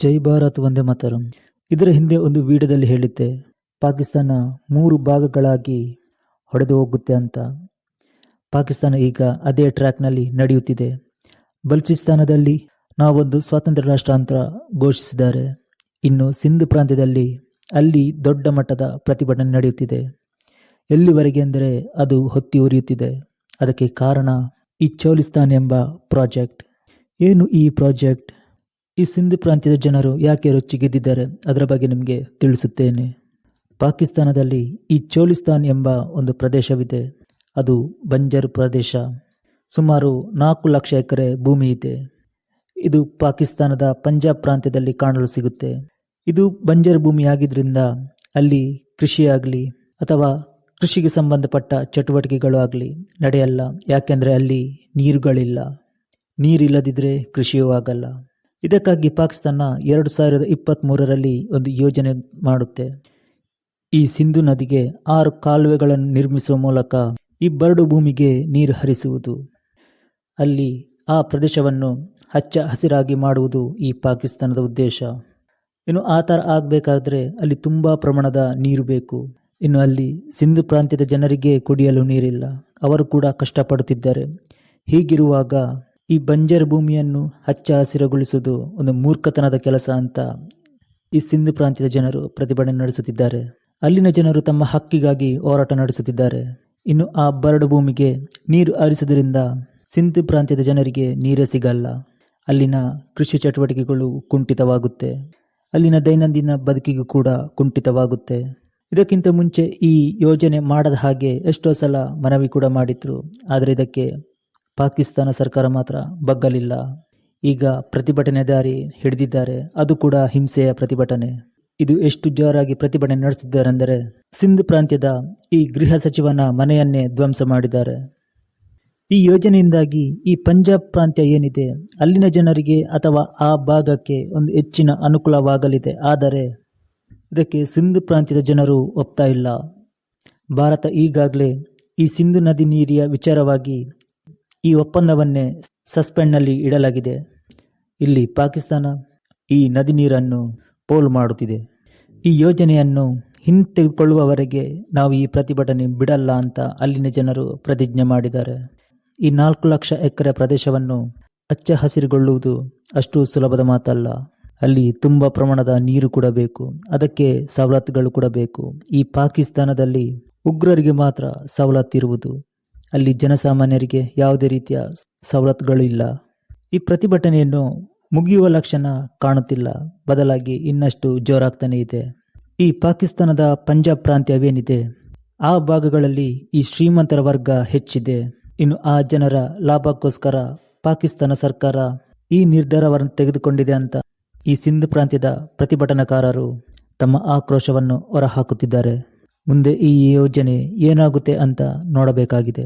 ಜೈ ಭಾರತ್ ವಂದೇ ಮಾತರಂ. ಇದರ ಹಿಂದೆ ಒಂದು ವಿಡಿಯೋದಲ್ಲಿ ಹೇಳಿದ್ದೆ, ಪಾಕಿಸ್ತಾನ ಮೂರು ಭಾಗಗಳಾಗಿ ಹೊಡೆದು ಹೋಗುತ್ತೆ ಅಂತ. ಪಾಕಿಸ್ತಾನ ಈಗ ಅದೇ ಟ್ರ್ಯಾಕ್ನಲ್ಲಿ ನಡೆಯುತ್ತಿದೆ. ಬಲೂಚಿಸ್ತಾನದಲ್ಲಿ ನಾವೊಂದು ಸ್ವಾತಂತ್ರ್ಯ ರಾಷ್ಟ್ರ ಅಂತ ಘೋಷಿಸಿದ್ದಾರೆ. ಇನ್ನು ಸಿಂಧ್ ಪ್ರಾಂತ್ಯದಲ್ಲಿ ಅಲ್ಲಿ ದೊಡ್ಡ ಮಟ್ಟದ ಪ್ರತಿಭಟನೆ ನಡೆಯುತ್ತಿದೆ. ಎಲ್ಲಿವರೆಗೆ ಅಂದರೆ ಅದು ಹೊತ್ತಿ ಉರಿಯುತ್ತಿದೆ. ಅದಕ್ಕೆ ಕಾರಣ ಈ ಚೌಲಿಸ್ತಾನ್ ಎಂಬ ಪ್ರಾಜೆಕ್ಟ್. ಏನು ಈ ಪ್ರಾಜೆಕ್ಟ್? ಈ ಸಿಂಧ್ ಪ್ರಾಂತ್ಯದ ಜನರು ಯಾಕೆ ರೊಚ್ಚಿಗೆದ್ದಿದ್ದಾರೆ? ಅದರ ಬಗ್ಗೆ ನಿಮಗೆ ತಿಳಿಸುತ್ತೇನೆ. ಪಾಕಿಸ್ತಾನದಲ್ಲಿ ಈ ಚೋಲಿಸ್ತಾನ್ ಎಂಬ ಒಂದು ಪ್ರದೇಶವಿದೆ. ಅದು ಬಂಜರು ಪ್ರದೇಶ. ಸುಮಾರು ನಾಲ್ಕು ಲಕ್ಷ ಎಕರೆ ಭೂಮಿ ಇದೆ. ಇದು ಪಾಕಿಸ್ತಾನದ ಪಂಜಾಬ್ ಪ್ರಾಂತ್ಯದಲ್ಲಿ ಕಾಣಲು ಸಿಗುತ್ತೆ. ಇದು ಬಂಜರು ಭೂಮಿಯಾಗಿದ್ದರಿಂದ ಅಲ್ಲಿ ಕೃಷಿಯಾಗಲಿ ಅಥವಾ ಕೃಷಿಗೆ ಸಂಬಂಧಪಟ್ಟ ಚಟುವಟಿಕೆಗಳು ಆಗಲಿ ನಡೆಯಲ್ಲ. ಯಾಕೆಂದರೆ ಅಲ್ಲಿ ನೀರುಗಳಿಲ್ಲ. ನೀರಿಲ್ಲದಿದ್ದರೆ ಕೃಷಿಯೂ ಆಗಲ್ಲ. ಇದಕ್ಕಾಗಿ ಪಾಕಿಸ್ತಾನ ಎರಡು ಸಾವಿರದ ಇಪ್ಪತ್ತ್ಮೂರರಲ್ಲಿ ಒಂದು ಯೋಜನೆ ಮಾಡುತ್ತೆ. ಈ ಸಿಂಧು ನದಿಗೆ ಆರು ಕಾಲುವೆಗಳನ್ನು ನಿರ್ಮಿಸುವ ಮೂಲಕ ಈ ಭೂಮಿಗೆ ನೀರು ಹರಿಸುವುದು. ಅಲ್ಲಿ ಆ ಪ್ರದೇಶವನ್ನು ಹಚ್ಚ ಹಸಿರಾಗಿ ಮಾಡುವುದು ಈ ಪಾಕಿಸ್ತಾನದ ಉದ್ದೇಶ. ಇನ್ನು ಆ ಥರ ಆಗಬೇಕಾದ್ರೆ ಅಲ್ಲಿ ತುಂಬ ಪ್ರಮಾಣದ ನೀರು ಬೇಕು. ಇನ್ನು ಅಲ್ಲಿ ಸಿಂಧು ಪ್ರಾಂತ್ಯದ ಜನರಿಗೆ ಕುಡಿಯಲು ನೀರಿಲ್ಲ. ಅವರು ಕೂಡ ಕಷ್ಟಪಡುತ್ತಿದ್ದಾರೆ. ಹೀಗಿರುವಾಗ ಈ ಬಂಜರು ಭೂಮಿಯನ್ನು ಹಚ್ಚ ಹಸಿರುಗೊಳಿಸುವುದು ಒಂದು ಮೂರ್ಖತನದ ಕೆಲಸ ಅಂತ ಈ ಸಿಂಧು ಪ್ರಾಂತ್ಯದ ಜನರು ಪ್ರತಿಭಟನೆ ನಡೆಸುತ್ತಿದ್ದಾರೆ. ಅಲ್ಲಿನ ಜನರು ತಮ್ಮ ಹಕ್ಕಿಗಾಗಿ ಹೋರಾಟ ನಡೆಸುತ್ತಿದ್ದಾರೆ. ಇನ್ನು ಆ ಬರಡು ಭೂಮಿಗೆ ನೀರು ಹರಿಸುವುದರಿಂದ ಸಿಂಧು ಪ್ರಾಂತ್ಯದ ಜನರಿಗೆ ನೀರೇ ಸಿಗಲ್ಲ. ಅಲ್ಲಿನ ಕೃಷಿ ಚಟುವಟಿಕೆಗಳು ಕುಂಠಿತವಾಗುತ್ತೆ. ಅಲ್ಲಿನ ದೈನಂದಿನ ಬದುಕಿಗೂ ಕೂಡ ಕುಂಠಿತವಾಗುತ್ತೆ. ಇದಕ್ಕಿಂತ ಮುಂಚೆ ಈ ಯೋಜನೆ ಮಾಡದ ಹಾಗೆ ಎಷ್ಟೋ ಸಲ ಮನವಿ ಕೂಡ ಮಾಡಿದ್ರು. ಆದರೆ ಇದಕ್ಕೆ ಪಾಕಿಸ್ತಾನ ಸರ್ಕಾರ ಮಾತ್ರ ಬಗ್ಗಲಿಲ್ಲ. ಈಗ ಪ್ರತಿಭಟನೆ ದಾರಿ ಹಿಡಿದಿದ್ದಾರೆ. ಅದು ಕೂಡ ಹಿಂಸೆಯ ಪ್ರತಿಭಟನೆ. ಇದು ಎಷ್ಟು ಜೋರಾಗಿ ಪ್ರತಿಭಟನೆ ನಡೆಸಿದ್ದಾರೆಂದರೆ, ಸಿಂಧ್ ಪ್ರಾಂತ್ಯದ ಈ ಗೃಹ ಸಚಿವನ ಮನೆಯನ್ನೇ ಧ್ವಂಸ ಮಾಡಿದ್ದಾರೆ. ಈ ಯೋಜನೆಯಿಂದಾಗಿ ಈ ಪಂಜಾಬ್ ಪ್ರಾಂತ್ಯ ಏನಿದೆ, ಅಲ್ಲಿನ ಜನರಿಗೆ ಅಥವಾ ಆ ಭಾಗಕ್ಕೆ ಒಂದು ಹೆಚ್ಚಿನ ಅನುಕೂಲವಾಗಲಿದೆ. ಆದರೆ, ಇದಕ್ಕೆ ಸಿಂಧ್ ಪ್ರಾಂತ್ಯದ ಜನರು ಒಪ್ತಾ ಇಲ್ಲ. ಭಾರತ ಈಗಾಗಲೇ ಈ ಸಿಂಧು ನದಿ ನೀರಿಯ ವಿಚಾರವಾಗಿ ಈ ಒಪ್ಪಂದವನ್ನೇ ಸಸ್ಪೆಂಡ್ನಲ್ಲಿ ಇಡಲಾಗಿದೆ. ಇಲ್ಲಿ ಪಾಕಿಸ್ತಾನ ಈ ನದಿ ನೀರನ್ನು ಪೋಲು ಮಾಡುತ್ತಿದೆ. ಈ ಯೋಜನೆಯನ್ನು ಹಿಂತೆಗೆದುಕೊಳ್ಳುವವರೆಗೆ ನಾವು ಈ ಪ್ರತಿಭಟನೆ ಬಿಡಲ್ಲ ಅಂತ ಅಲ್ಲಿನ ಜನರು ಪ್ರತಿಜ್ಞೆ ಮಾಡಿದ್ದಾರೆ. ಈ ನಾಲ್ಕು ಲಕ್ಷ ಎಕರೆ ಪ್ರದೇಶವನ್ನು ಹಚ್ಚ ಹಸಿರುಗೊಳ್ಳುವುದು ಅಷ್ಟು ಸುಲಭದ ಮಾತಲ್ಲ. ಅಲ್ಲಿ ತುಂಬ ಪ್ರಮಾಣದ ನೀರು ಕೂಡ ಬೇಕು. ಅದಕ್ಕೆ ಸವಲತ್ತುಗಳು ಕೂಡ ಬೇಕು. ಈ ಪಾಕಿಸ್ತಾನದಲ್ಲಿ ಉಗ್ರರಿಗೆ ಮಾತ್ರ ಸವಲತ್ತಿರುವುದು ಅಲ್ಲಿ ಜನಸಾಮಾನ್ಯರಿಗೆ ಯಾವುದೇ ರೀತಿಯ ಸವಲತ್ತುಗಳು ಇಲ್ಲ ಈ ಪ್ರತಿಭಟನೆಯನ್ನು ಮುಗಿಯುವ ಲಕ್ಷಣ ಕಾಣುತ್ತಿಲ್ಲ. ಬದಲಾಗಿ ಇನ್ನಷ್ಟು ಜೋರಾಗ್ತಾನೆ ಇದೆ. ಈ ಪಾಕಿಸ್ತಾನದ ಪಂಜಾಬ್ ಪ್ರಾಂತ್ಯವೇನಿದೆ ಆ ಭಾಗಗಳಲ್ಲಿ ಈ ಶ್ರೀಮಂತರ ವರ್ಗ ಹೆಚ್ಚಿದೆ. ಇನ್ನು ಆ ಜನರ ಲಾಭಕ್ಕೋಸ್ಕರ ಪಾಕಿಸ್ತಾನ ಸರ್ಕಾರ ಈ ನಿರ್ಧಾರವನ್ನು ತೆಗೆದುಕೊಂಡಿದೆ ಅಂತ ಈ ಸಿಂಧು ಪ್ರಾಂತ್ಯದ ಪ್ರತಿಭಟನಾಕಾರರು ತಮ್ಮ ಆಕ್ರೋಶವನ್ನು ಹೊರಹಾಕುತ್ತಿದ್ದಾರೆ. ಮುಂದೆ ಈ ಯೋಜನೆ ಏನಾಗುತ್ತೆ ಅಂತ ನೋಡಬೇಕಾಗಿದೆ.